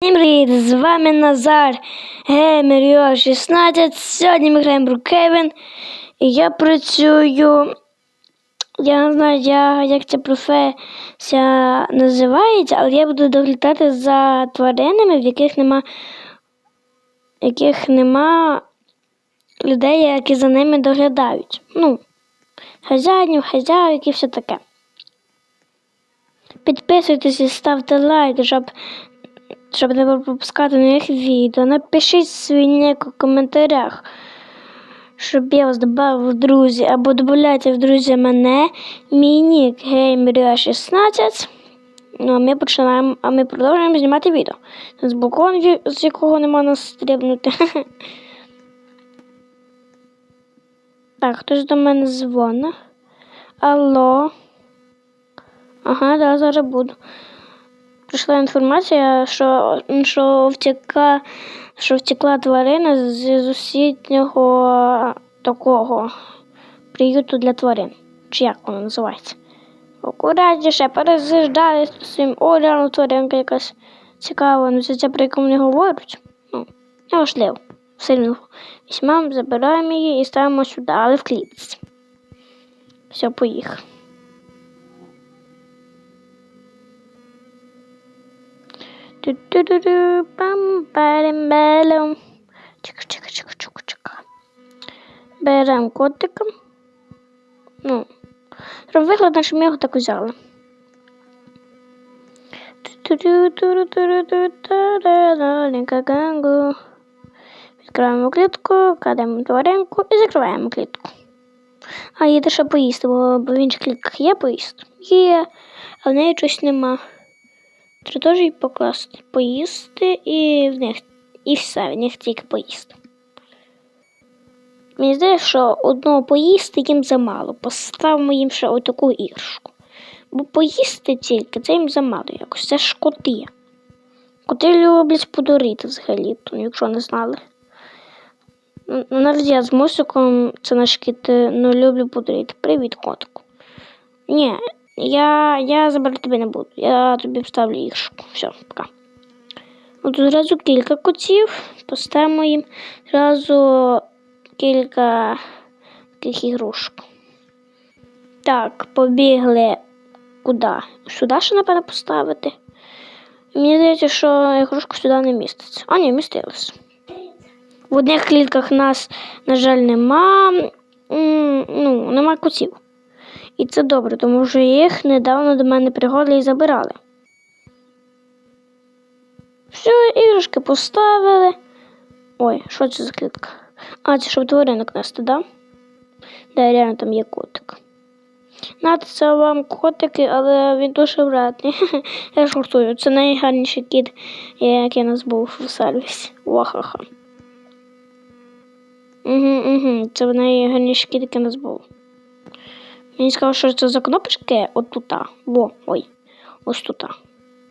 Всім привіт! З вами Назар Геймер Йо 16. Сьогодні ми граємо Брукевен. І я працюю. Я не знаю, я, як ця професія називається, але я буду доглядати за тваринами, в яких нема, яких нема людей, які за ними доглядають. Ну, хазяїнів, хазяїв і все таке. Підписуйтесь і ставте лайк, щоб щоб не пропускати нових відео. Напишіть свій ник у коментарях, щоб я вас додав в друзі, або додавайте в друзі мене, мій нік GamerUA16. Ну, а ми починаємо, а ми продовжуємо знімати відео. З балкону, з якого не можна стрибнути. Так, хтось до мене дзвонить. Алло. Ага, да, зараз буду прийшла інформація, що, що, втекла, що втекла тварина з сусіднього такого приюту для тварин. Чи як воно називається? Акуратніше з своїм огляду тваринка якась цікава, ну це, про яку не говорять. Ну, неважливо. Одно візьмемо, забираємо її і ставимо сюди, але в клітці. Все, поїхав. Пам парим белем. Чика, чика, чика, чика, чика. Берем котика. Ну, вигляд, що ми його так узяли. Відкриваємо клітку, кладемо тваринку і закриваємо клітку. А їде ще поїсти, бо в інших клітках є поїзд. Є, а в неї щось нема. Їй покласти, поїсти і в них і все, в них тільки поїсти. Мені здається, що одного поїсти їм замало. Поставимо їм ще отаку іграшку. Бо поїсти тільки це їм замало якось. Це ж коти. Коти люблять подурити взагалі, то, якщо не знали. Ну, Навіть я з мусиком, це наш кіт, ну люблю подурити. Привіт, котику. Ні, я я забирати тебе не буду. Я тобі вставлю іграшку. Все, пока. От зразу кілька котів. Поставимо їм зразу кілька таких ігрушок. Так, побігли куди? Сюди ще, напевно, поставити. Мені здається, що ігрушка сюди не міститься. А, ні, містилась. В одних клітках нас, на жаль, нема. Ну, нема котів. І це добре, тому що їх недавно до мене приходили і забирали. Все, іграшки поставили. Ой, що це за клітка? А, це щоб тваринок нести, да? Да, реально там є котик. Нате, це вам котики, але він дуже вредний. Я жартую. Це найгарніший кіт, який у нас був у сервісі. Вахаха. Угу, угу. Це найгарніший кіт, який у нас був. Мені сказали, що це за кнопочки от тут. Во, ой, ось тут.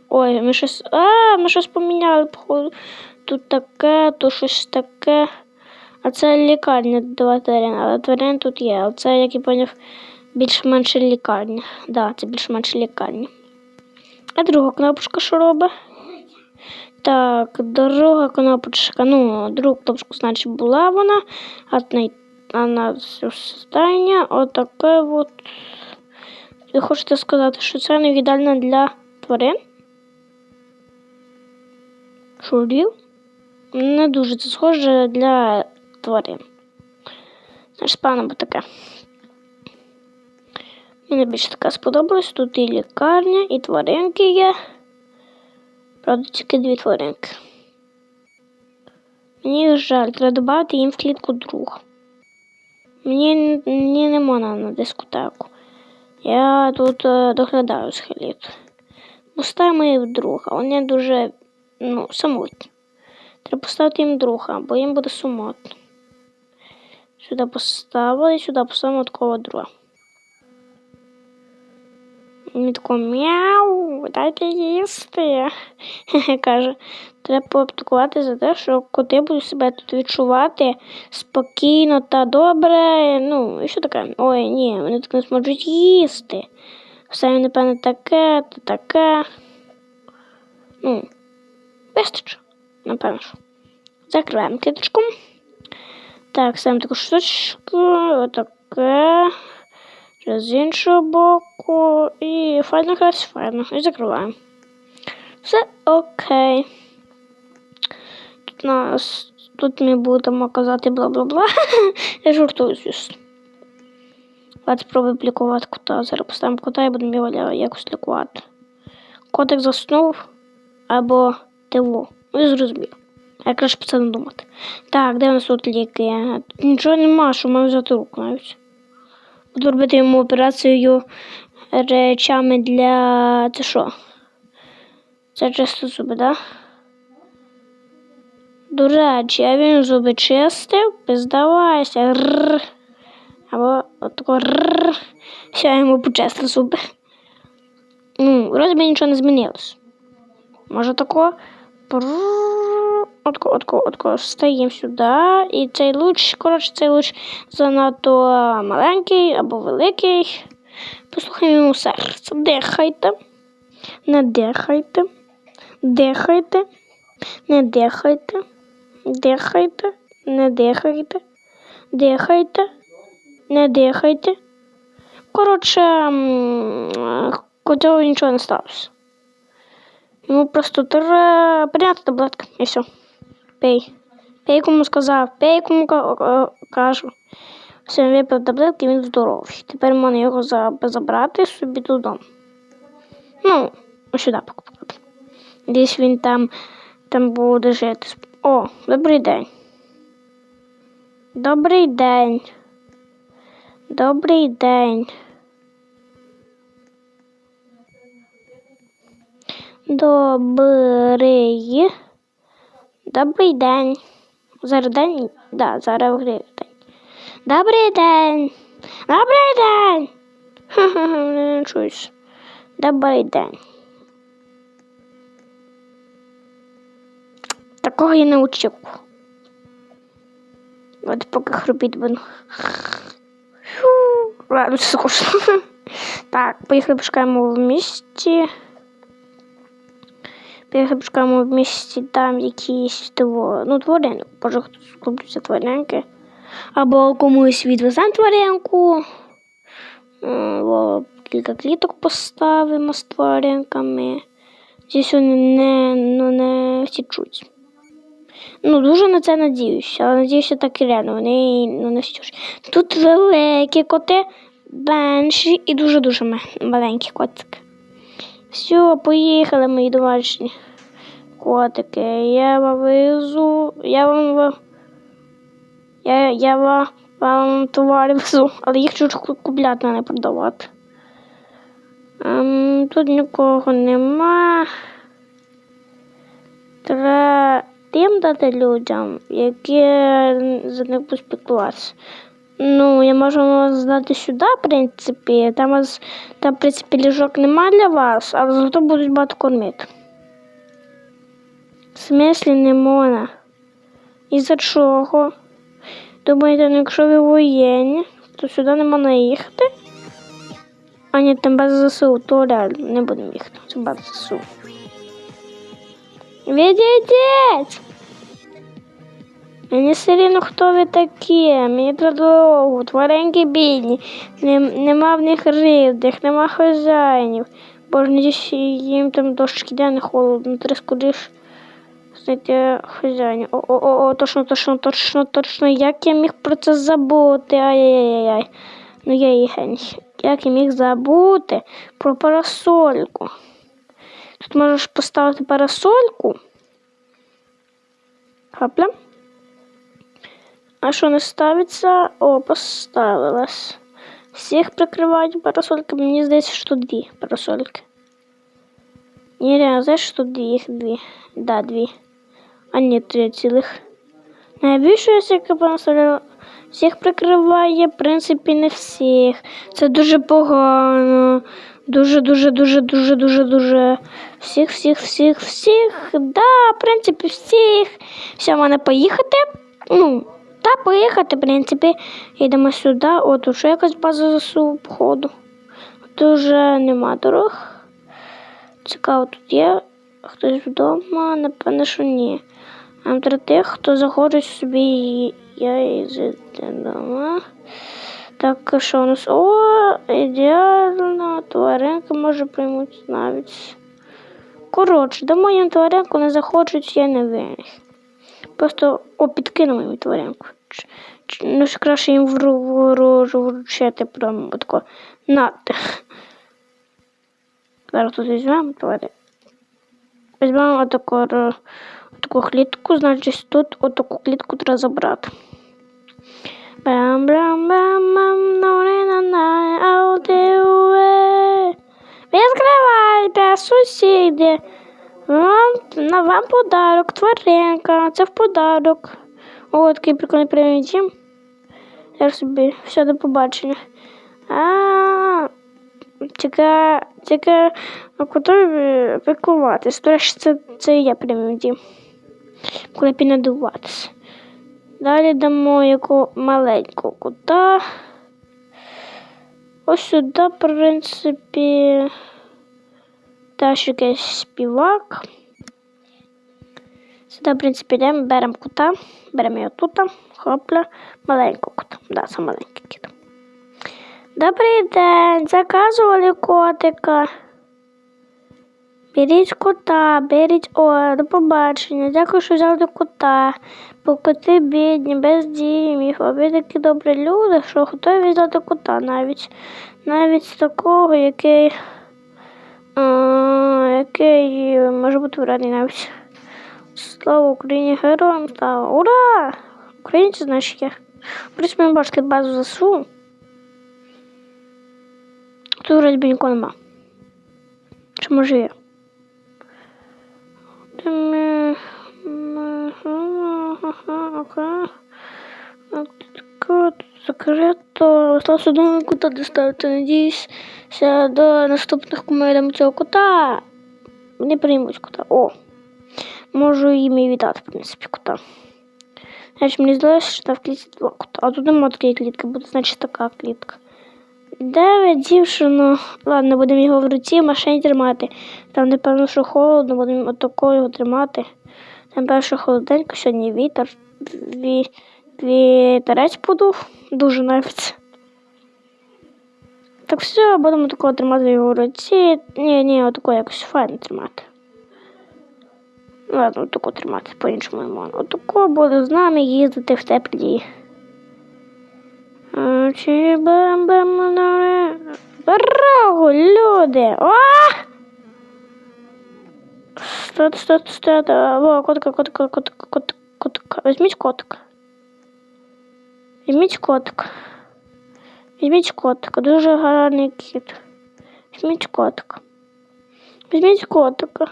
Ой, ми щось. А, ми щось поміняли. Тут таке, тут щось таке. А це лікарня для тварин, але тварин тут є. А це, як я поняв, більш-менше лікарня. Да, це більш-менше лікарня. А друга кнопочка що робить? Так, друга кнопочка, ну, друга кнопочка, значить, була вона, на состояние отаке от. Ви хочете сказати, що це не ідеально для тварин? Шурів? Не дуже це схоже для тварин. Значить, пане бо таке. Мені більше така сподобалась. Тут і лікарня, і тваринки є. Правда, тільки дві тваринки. Мені жаль, треба додати їм в клітку друг. Мені, мені не на дискотеку. Я тут е, доглядаю схиліт. Поставимо їх друга. Вони дуже ну, самотні. Треба поставити їм друга, бо їм буде сумотно. Сюди поставили, сюди поставимо такого друга. Він тако мяу, дайте їсти. Каже, треба пообтикувати за те, що коти будуть себе тут відчувати спокійно та добре. Ну, і що таке? Ой, ні, вони так не зможуть їсти. Все, напевно, таке, то таке. Ну, вистачить. напевно. Закриваємо кліточку. Так, ставимо таку штучку, отаке. З іншого боку. І файно якраз файно. І закриваємо. Все окей. Тут нас. Тут ми будемо казати бла-бла-бла. Я жартую, звісно. Давайте спробуємо лікувати кота. Зараз поставимо кота і будемо його якось лікувати. Котик заснув або тево. Ви зрозуміли. Я краще про це не думати. Так, де у нас тут ліки? Тут нічого нема, що маю взяти руку навіть. Буду йому операцію речами для. Це що? Це чисто зуби, так? Да? До речі, а він зуби чистив, здавайся. Рррр. Або отако рррр. Все, я йому почистив зуби. Ну, вроді би нічого не змінилось. Може тако. Прррр. Отко, отко, отко. Стаємо сюди. І цей луч, коротше, цей луч занадто маленький або великий. Послухаємо йому серце. Дихайте. Не дихайте. Дихайте. Не дихайте. Дихайте. Не дихайте. Дихайте. Не дихайте. Коротше, м, нічого не сталося. Йому просто треба прийняти таблетки і все. Пей. Пей, кому сказав, пей, кому ка- ка- кажу. Все, він випив таблетки, він здоровий. Тепер можна його забрати собі додому. Ну, сюди покупати. Десь він там, там буде жити. О, добрий день. Добрий день. Добрий день. Добрий. Добрий день. Зараз день? Да, зараз день. Добрий день. Добрий день. Ха-ха-ха, не чуюсь. Добрий день. Такого я не очікував. От поки хрупіть буду. Ладно, скучно. Так, поїхали пошукаємо в місті. Поїхали пошукаємо в місті там якісь того, ну, тваринок. Може хтось купиться тваринки. Або комусь відвеземо тваринку. Або кілька кліток поставимо з тваринками. Здесь вони не, ну, не втічуть. Ну, дуже на це надіюся, але надіюся так і реально. Вони ну, не втічуть. Тут великі коти, менші і дуже-дуже маленькі котики. Все, поїхали, мої домашні котики. Я вам везу. Я вам я, я вам, вам товари везу, але їх чуть купляти, а не продавати. Ем, тут нікого нема. Треба тим дати людям, які за них будуть спілкуватися. Ну, я можу здати сюди, в принципі. Там, там в принципі, ліжок нема для вас, але зато будуть багато кормити. В смислі не можна. І за чого? Думаєте, ну, якщо ви воєнні, то сюди не можна їхати? А ні, там база ЗСУ, то реально не будемо їхати. Це база ЗСУ. Відійдіть! Мені все рівно, хто ви такі. Мені дорогу, тваринки бідні. Нема в них рівних, нема хазяїнів. Боже, їм там дощ іде не холодно, треба скоріш знайти хазяїнів. О, о, о, о, точно, точно, точно, точно. Як я міг про це забути? Ай-яй-яй. Ну я і геній. Як я міг забути про парасольку? Тут можеш поставити парасольку. Хапля. А що не ставиться? О, поставилась. Всіх прикривають парасольками. Мені здається, що дві парасольки. Ні, реально, знаєш, що дві, дві. Да, дві. А ні, три цілих. Я всіх прикриває, в принципі, не всіх. Це дуже погано. Дуже, дуже, дуже, дуже, дуже. Всіх, всіх, всіх, всіх. Да, в принципі, всіх. Все, можна поїхати. Ну, та поїхати, в принципі. Йдемо сюди. От ще якась база ЗСУ, походу. Тут нема дорог. Цікаво, тут є хтось вдома, напевно, що ні. А для тих, хто захоче собі їздити дома. Так, що у нас? О, ідеально, тваринки може приймуть навіть. Коротше, до моїм тваринку не захочуть, я не винен. Просто о, підкину мою тваринку. Ну, ж краще їм ворожу вручити прямо тако. Нате. Зараз тут візьмемо тварин. Візьмемо отаку, отаку клітку, значить тут отаку клітку треба забрати. Бам бам бам бам ну на на аудиуе. Відкривайте, сусіди. Вам, на вам подарок, тваринка. Це в подарок. О, такий прикольний привід дім. Я собі все до побачення. А, тільки, тільки готові піклуватись. До це, це я преміум дім. Коли піднадуватися. Далі дамо яку маленьку кута. Ось сюди, в принципі, теж якийсь співак. Сюди, в принципі, йдемо, беремо кута, беремо його тут, хопля, маленьку кута. Да, це маленький кіт. Добрий день, заказували котика. Беріть кота, беріть о, до побачення. Дякую, що взяли кота. Бо коти бідні, без дімів, а ви такі добрі люди, що готові взяти кота навіть. Навіть такого, який, а, який може бути вредний навіть. Слава Україні, героям слава! Ура! Українці, значить, є. В ми бачили базу ЗСУ. Тут вроді нікого нема. Чи може? Ми- ми- Окей. От, Закрито. Осталось одного кота доставити. Надіюсь, до наступних комедам цього кота не приймуть кота. О! Можу їм і віддати, в принципі, кота. Значить, мені здалося, що там в клітці два кота. А тут нема клітки, буде, значить, така клітка. Дев'ять дівчину. Ладно, будемо його в руці в машині тримати. Там, напевно, що холодно, будемо отако його тримати. Там перше холоденько, сьогодні вітер. Ві... Вітерець подув. Дуже навіть. Так все, будемо такого тримати його в руці. Ні, ні, отако якось файно тримати. Ладно, отако тримати, по-іншому. Отако буде з нами їздити в теплі. Чи бам люди! О! Стоп, стоп, стоп. О, котика, котика, котика, котика, котика. Візьміть котика. Візьміть котика. Візьміть котика. Дуже гарний кіт. Візьміть котика. Візьміть котика.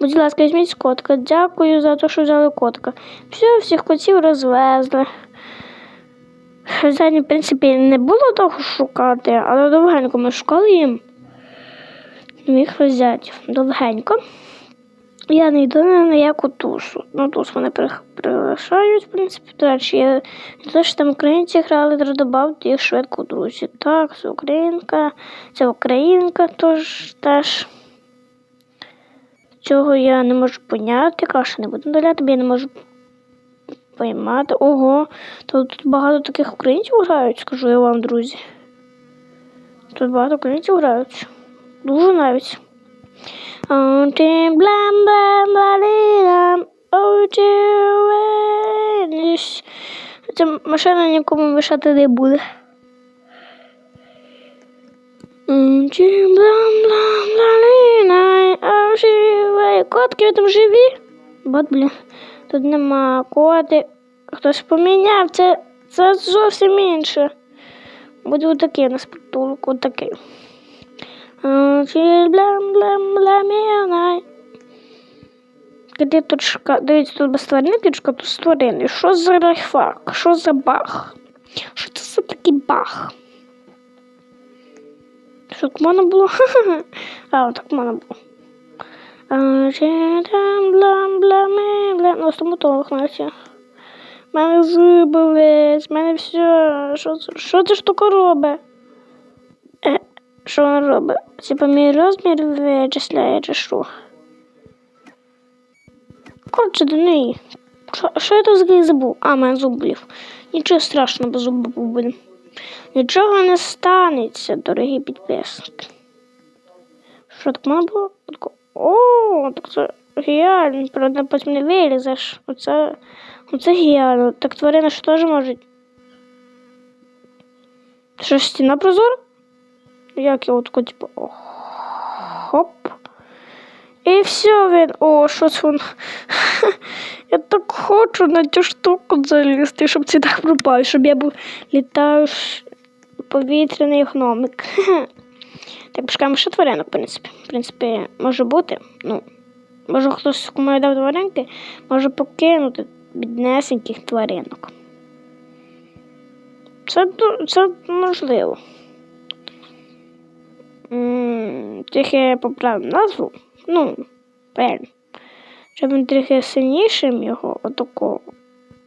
Будь ласка, візьміть котика. Дякую за те, що взяли котика. Все, всіх котів розвезли. Хазяїн, в принципі, не було того шукати, але довгенько ми шукали їм. Моїх хазяїв. Довгенько. Я не йду на ніяку тушу. Ну, туш вони приглашають, в принципі. До речі, я не те, що там українці грали, треба додати їх швидко, друзі. Так, це українка, це українка тож теж. Цього я не можу поняти. Кашу не буду доляти, бо я не можу поймати. Ого, тут багато таких українців грають, скажу я вам, друзі. Тут багато українців грають. Дуже навіть. Вениш. Ця машина нікому мішати не буде. Ве- Котки там живі? От, блін, тут нема коти. Хтось поміняв, це, це зовсім інше. Буде отакий у нас притулок, отакий. Де тут шка... Дивіться, тут без тварини клітка, тут з тварини. Що за райфак? Що за баг? Що це за такий баг? Що так можна було? А, от так можна було. Ну, стоматолог наче. Мене зуби в мене все. Що, що ця штука робить? Е, що вона робить? Типа мій розмір вичисляє чи що? Коротше, до неї. Що, що я тут взагалі забув? А, мене зуб. Нічого страшного, бо зуб буде. Нічого не станеться, дорогі підписники. Що так було? О, так це геніально. Правда, потім не вилізеш. Оце, оце геніально. Так тварини ж теж можуть. Що стіна прозора? Як я отко, типу, хоп. І все він. О, що це він. Я так хочу на цю штуку залізти, щоб ці так пропав, щоб я був літаєш повітряний гномик. Так, пошукаємо ще тваринок, в принципі. В принципі, може бути. Ну, може хтось кому я дав тваринки, може покинути біднесеньких тваринок. Це, це можливо. Трохи поправив назву. Ну, правильно. Щоб він трохи сильнішим його отакого.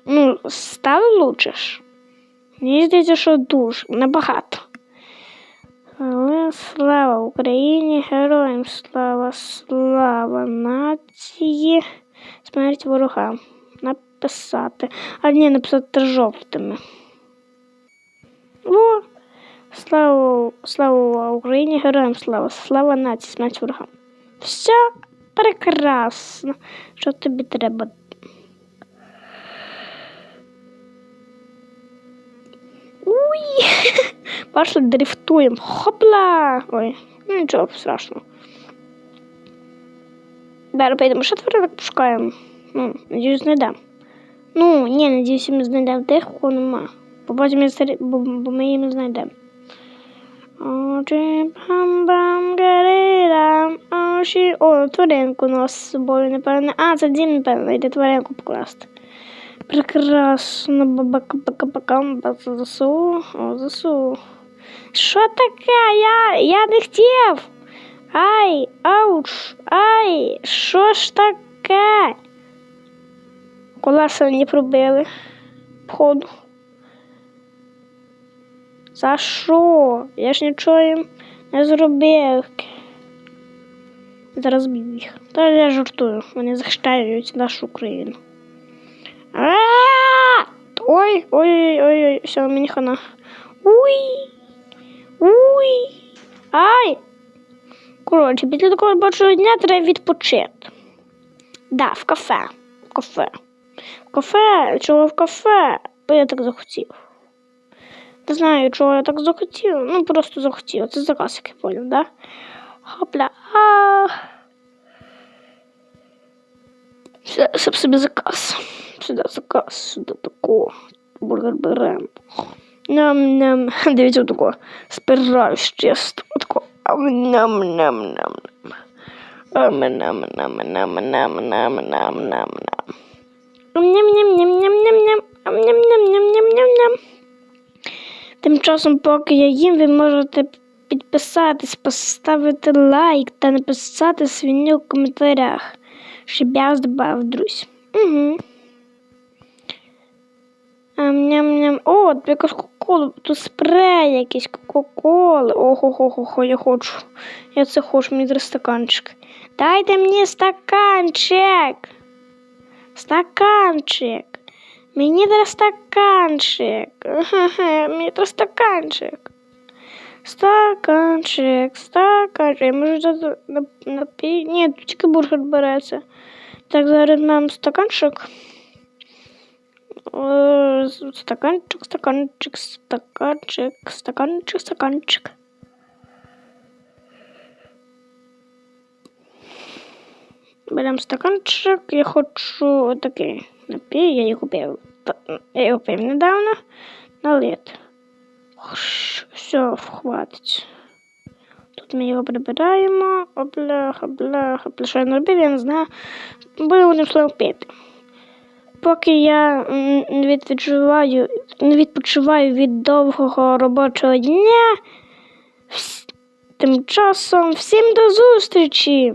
Ну, став лучше. Мені здається, що дуже набагато. Але слава Україні, героям слава, слава нації, смерть ворогам. Написати. А ні, написати жовтими. О, слава, слава Україні, героям слава, слава нації, смерть ворогам. Все прекрасно. Що тобі треба? Уй! Пошли дрифтуємо. Хопла! Ой, ну нічого страшного. Зараз поїдемо ще тваринок пошукаємо. Ну, надіюсь, знайдемо. Ну, ні, надіюсь, ми знайдемо тих, кого нема. Бо потім я старі- бо, бо ми їм знайдемо. Очі бам-бам, гарирам, очі. О, тваринку нос з собою, напевне. А, це дім, напевно, йде тваринку покласти. Прекрасно, бабака бака бакам засу. О, засу. Що таке? Я, я не хотів. Ай, ауч, ай, що ж таке? Колеса не пробили. Походу. За що? Я ж нічого їм не зробив. Зараз б'ю їх. Та я жартую. Вони захищають нашу Україну. Ой, ой, ой, ой, все, мені хана. Уй. Уй. Ай. Коротше, після такого робочого дня треба відпочити. Да, в кафе. В кафе. В кафе, чого в кафе? Бо я так захотів. Не знаю, чого я так захотів. Ну, просто захотів. Це заказ, як я поняв, да? Хопля. А. Все, собі заказ. Сюди заказ, сюди такого. Бургер беремо. Ням-ням. Дивіться, отако. Спираюсь чисто. Отако. Ам-ням-ням-ням-ням. Ам-ням-ням-ням-ням-ням-ням-ням-ням. Ням-ням-ням-ням-ням-ням. Ам-ням-ням-ням-ням-ням-ням. Тим часом, поки я їм, ви можете підписатись, поставити лайк та написати свій в коментарях, щоб я вас додав друзі. Угу. Ням-ням. О, якась кока-кола, тут спрей якийсь кока-коли. Ого-го-го, я хочу. Я це хочу, мені треба стаканчик. Дайте мені стаканчик. Стаканчик. Мені треба стаканчик. Мені треба стаканчик. Стаканчик, стаканчик. Може дати напій? Ні, тут тільки бургер береться. Так, зараз нам стаканчик. Е, Стаканчик, стаканчик, стаканчик, стаканчик, стаканчик. Беремо стаканчик. Я хочу такий напій. Я його купив. Я його купив недавно. Налит. Все, хватить. Тут ми його прибираємо. Обляха, бляха, бляха. Що я не робив, я не знаю. Будемо словом пити. Поки я відпочиваю, відпочиваю від довгого робочого дня, тим часом всім до зустрічі!